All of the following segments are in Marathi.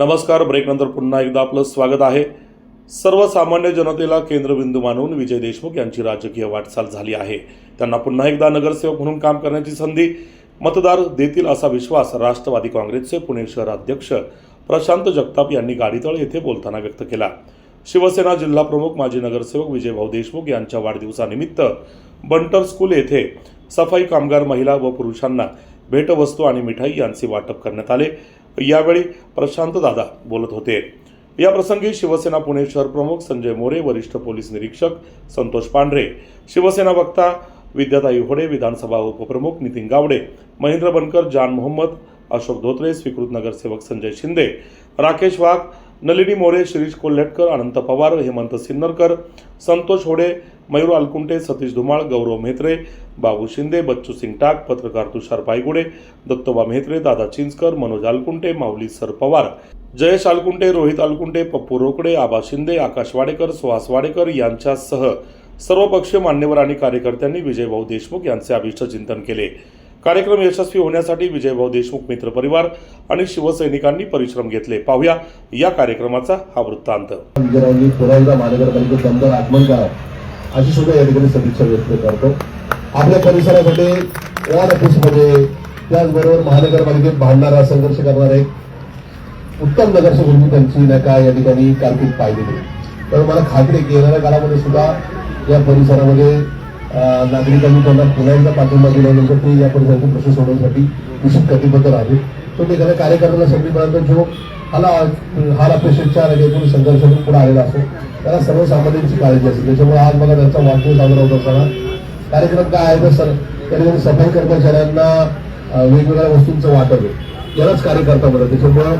नमस्कार ब्रेकनंतर पुन्हा एकदा आपलं स्वागत आहे. सर्वसामान्य जनतेला केंद्रबिंदू मानून विजय देशमुख यांची राजकीय वाटचाल झाली आहे. त्यांना पुन्हा एकदा नगरसेवक म्हणून काम करण्याची संधी मतदार देतील असा विश्वास राष्ट्रवादी काँग्रेसचे पुणे शहर अध्यक्ष प्रशांत जगताप यांनी गाडीतळ येथे बोलताना व्यक्त केला. शिवसेना जिल्हाप्रमुख माजी नगरसेवक विजयभाऊ देशमुख यांच्या वाढदिवसानिमित्त बंटर स्कूल येथे सफाई कामगार महिला व पुरुषांना भेटवस्तू आणि मिठाई यांचे वाटप करण्यात आले. यावेळी प्रशांत दादा बोलत होते. या प्रसंगी शिवसेना पुणे शहर प्रमुख संजय मोरे वरिष्ठ पोलीस निरीक्षक संतोष पांढरे शिवसेना वक्ता विद्याताई होडे विधानसभा उपप्रमुख नितीन गावडे महेंद्र बनकर जान मोहम्मद अशोक धोत्रे स्वीकृत नगरसेवक संजय शिंदे राकेश वाघ नलिनी मोरे शिरीष कोल्हेटकर अनंत पवार हेमंत सिन्नरकर संतोष होडे मयूर अलकुंटे सतीश धुमाळ गौरव म्हेत्रे बाबू शिंदे बच्चू सिंग टाक पत्रकार तुषार पायगुडे दत्तोबा म्हेत्रे दादा चिंचकर मनोज अलकुंटे माऊली सर पवार जयेश अलकुंटे रोहित अलकुंटे पप्पू रोकडे आबा शिंदे आकाश वाडेकर सुहास वाडेकर यांच्यासह सर्वपक्षीय मान्यवर आणि कार्यकर्त्यांनी विजयभाऊ देशमुख यांचे अभिष्ट चिंतन केले. कार्यक्रम यशस्वी होण्यासाठी विजयभाऊ देशमुख मित्र परिवार आणि शिवसैनिकांनी परिश्रम घेतले. पाहूया या कार्यक्रमाचा हा वृत्तांत. महानगरपालिकेत दमदार करा. अशी सुद्धा या ठिकाणी सदिच्छा व्यक्त करतो. आपल्या परिसरामध्ये वॉर्ड ऑफिसमध्ये त्याचबरोबर महानगरपालिकेत भांडणारा संघर्ष करणारे उत्तम नगरसेवक म्हणून त्यांची नका या ठिकाणी कारकीर्द पाहिलेली तर मला खात्री की येणाऱ्या काळामध्ये सुद्धा या परिसरामध्ये नागरिकांनी त्यांना फुलांचा पाठिंबा दिल्यानंतर ते या परिसराचे प्रश्न सोडवण्यासाठी निश्चित कटिबद्ध राहतील. तो ते एखाद्या कार्यकर्त्याला संधी जो हाला हाला अपेक्षेच्या एकूण संघर्षातून पुढे आलेला असतो त्याला सर्वसामान्यांची काळजी असते. त्याच्यामुळे आज मला त्यांचा वाढदिवस साजरा होत असताना कार्यक्रम काय आहे तर सर त्या सफाई कर्मचाऱ्यांना वेगवेगळ्या वस्तूंचं वाटप आहे. यालाच कार्यकर्ता म्हणतात. त्याच्यामुळं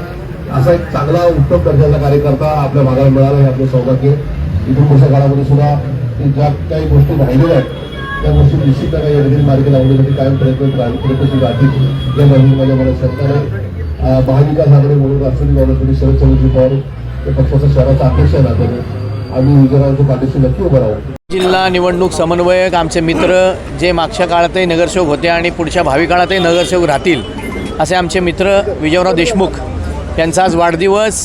असा एक चांगला उत्तम दर्जाचा कार्यकर्ता आपल्या भागाला मिळाला हे आपलं सौभाग्य इथून पुढच्या काळामध्ये सुद्धा ज्या काही गोष्टी राहिलेल्या आहेत या गोष्टी निश्चित काही या ठिकाणी मार्गी लावण्यासाठी कायम प्रयत्न राहतील प्रयत्नशील राहतील या बाजूने माझ्या मला सरकार अं, महाविकास आघाडी म्हणून राष्ट्रवादी काँग्रेसमध्ये शरद चंद्रजी पवार या पक्षाचा शहराचा अध्यक्ष राहतो आम्ही विजयरावांच्या पाठीशी नक्की उभं राहू. जिल्हा निवडणूक समन्वयक आमचे मित्र जे मागच्या काळातही नगरसेवक होते आणि पुढच्या भावी काळातही नगरसेवक राहतील असे आमचे मित्र विजयराव देशमुख यांचा आज वाढदिवस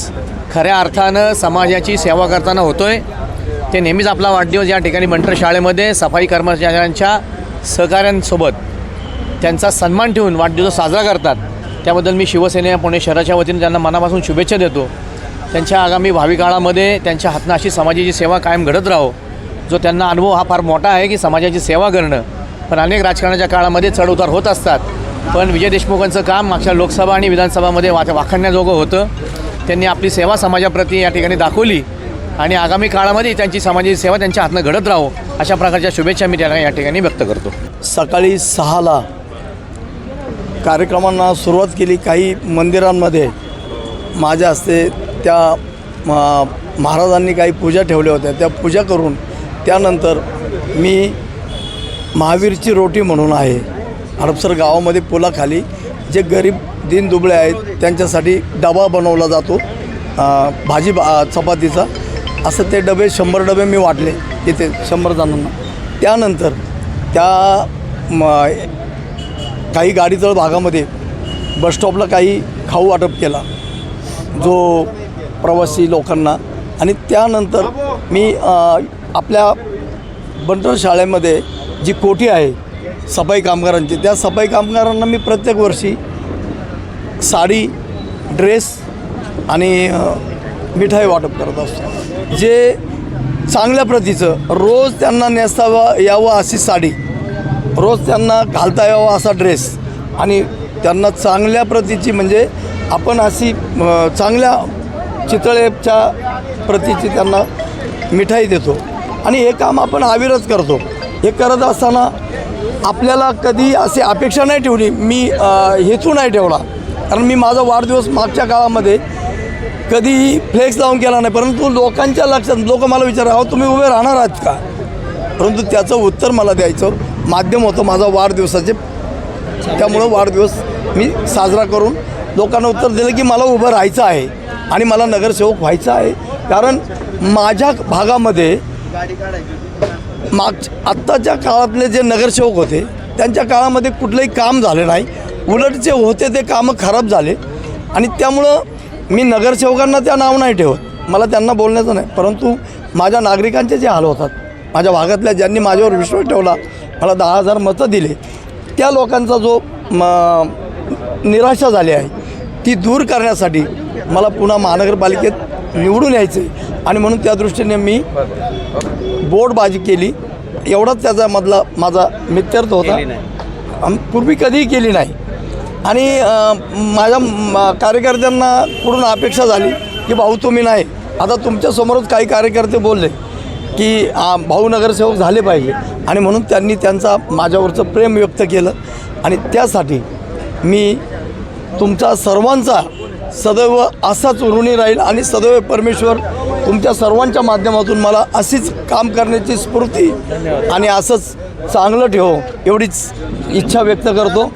खऱ्या अर्थानं समाजाची सेवा करताना होतोय. ते नेहमीच आपला वाढदिवस या ठिकाणी मंटर शाळेमध्ये सफाई कर्मचाऱ्यांच्या सहकाऱ्यांसोबत त्यांचा सन्मान ठेवून वाढदिवस साजरा करतात. त्याबद्दल मी शिवसेना पुणे शहराच्या वतीने त्यांना मनापासून शुभेच्छा देतो. त्यांच्या आगामी भावी काळामध्ये त्यांच्या हातनं अशी समाजाची सेवा कायम घडत राहो. जो त्यांना अनुभव हा फार मोठा आहे की समाजाची सेवा करणं. पण अनेक राजकारणाच्या काळामध्ये चढउतार होत असतात. पण विजय देशमुखांचं काम मागच्या लोकसभा आणि विधानसभामध्ये वा वाखडण्याजोगं होतं. त्यांनी आपली सेवा समाजाप्रती या ठिकाणी दाखवली. आणि आगामी काळामध्ये त्यांची सामाजिक सेवा त्यांच्या हातनं घडत राहो अशा प्रकारच्या शुभेच्छा मी त्यांना या ठिकाणी व्यक्त करतो. सकाळी सहाला कार्यक्रमांना सुरुवात केली काही मंदिरांमध्ये. माझ्या हस्ते त्या महाराजांनी काही पूजा ठेवल्या होत्या. त्या पूजा करून त्यानंतर मी महावीरची रोटी म्हणून आहे हडपसर गावामध्ये पुलाखाली जे गरीब दिनदुबळे आहेत त्यांच्यासाठी डबा बनवला जातो. भाजी बा चपातीचा. असं ते डबे शंभर डबे मी वाटले इथे शंभर जणांना. त्यानंतर त्या म काही गाडीतळ भागामध्ये बसस्टॉपला काही खाऊ वाटप केला. जो प्रवासी लोकांना आणि त्यानंतर मी आपल्या बंटर शाळेमध्ये जी कोठी आहे सफाई कामगारांची त्या सफाई कामगारांना मी प्रत्येक वर्षी साडी ड्रेस आणि मिठाई वाटप करत असतो. जे चांगल्या प्रतीचं रोज त्यांना नेसावा यावं अशी साडी रोज त्यांना घालता यावा असा ड्रेस आणि त्यांना चांगल्या प्रतीची म्हणजे आपण अशी चांगल्या चितळेच्या प्रतीची त्यांना मिठाई देतो. आणि हे काम आपण अविरत करतो. हे करत असताना आपल्याला कधी अशी अपेक्षा नाही ठेवली मी हेतू नाही ठेवला. कारण मी माझा वाढदिवस मागच्या काळामध्ये कधीही फ्लेक्स लावून केला नाही परंतु लोकांच्या लक्षात लोक मला विचार अहो तुम्ही उभे राहणार आहात का? परंतु त्याचं उत्तर मला द्यायचं माध्यम होतं माझा वाढदिवसाचे. त्यामुळं वाढदिवस मी साजरा करून लोकांना उत्तर दिलं की मला उभं राहायचं आहे आणि मला नगरसेवक व्हायचं आहे. कारण माझ्या भागामध्ये माग आत्ताच्या काळातले जे नगरसेवक होते त्यांच्या काळामध्ये कुठलंही काम झालं नाही. उलट जे होते ते कामं खराब झाले. आणि त्यामुळं मी नगरसेवकांना त्या नाव नाही ठेवत. मला त्यांना बोलण्याचं नाही. परंतु माझ्या नागरिकांचे जे हाल होतात माझ्या भागातल्या ज्यांनी माझ्यावर विश्वास ठेवला मला दहा हजार मतं दिले त्या लोकांचा जो म निराशा झाली आहे ती दूर करण्यासाठी मला पुन्हा महानगरपालिकेत निवडून यायचं आहे. आणि म्हणून त्या दृष्टीने मी बोर्डबाजी केली. एवढाच त्याचा मधला माझा मित्यर्थ होता. पूर्वी कधीही केली नाही. आणि माझ्या कार्यकर्त्यांना कडून अपेक्षा झाली की भाऊ तुम्ही नाही. आता तुमच्यासमोरच काही कार्यकर्ते बोलले की भाऊ नगरसेवक झाले पाहिजे. आणि म्हणून त्यांनी त्यांचा माझ्यावरचं प्रेम व्यक्त केलं. आणि त्यासाठी मी तुमचा सर्वांचा सदैव असाच ऋणी राहील आणि सदैव परमेश्वर तुमच्या सर्वांच्या माध्यमातून मला अशीच काम करण्याची स्फूर्ती आणि असंच चांगलं ठेवो एवढीच इच्छा व्यक्त करतो.